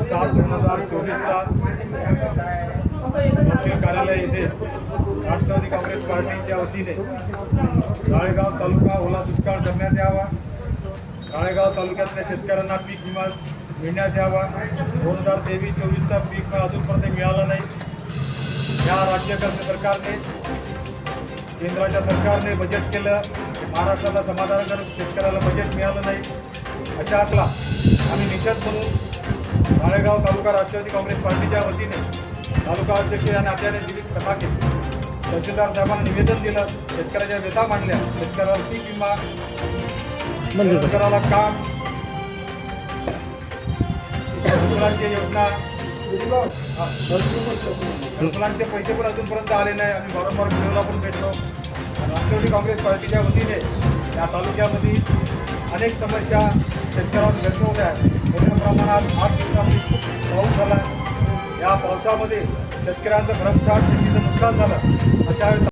सात दोन हजार चोवीसला तहसील कार्यालय येथे राष्ट्रवादी काँग्रेस पार्टीच्या वतीने राळेगाव तालुका ओला दुष्काळ करण्यात यावा. राळेगाव तालुक्यातल्या शेतकऱ्यांना पीक विमा मिळण्यात यावा. दोन हजार तेवीस चोवीसचा पीक अजूनपर्यंत मिळाला नाही. या राज्य सरकारने केंद्राच्या सरकारने बजेट केलं. महाराष्ट्राला समाधानकारक शेतकऱ्याला बजेट मिळालं नाही. अशा आकला आम्ही निषेध म्हणून राळेगाव तालुका राष्ट्रवादी काँग्रेस पार्टीच्या वतीने तालुका अध्यक्ष या नात्याने दिलीप कटाके तहसीलदार साहेबांना निवेदन दिलं. शेतकऱ्याच्या व्यथा मांडल्या. शेतकऱ्याला पीक विमा शेतकऱ्याला काम घरकुलांची योजना घरकुलांचे पैसे पण अजूनपर्यंत आले नाही. आम्ही वारंवार पण भेटलो. राष्ट्रवादी काँग्रेस पार्टीच्या वतीने या तालुक्यामध्ये अनेक समस्या शेतकऱ्यांवर भेडसवल्या आहेत. मोठ्या प्रमाणात आठ दिवसामध्ये खूप पाऊस झाला. या पावसामध्ये शेतकऱ्यांचं भरमसाठ शेतीचं नुकसान झालं. अशा वेळेस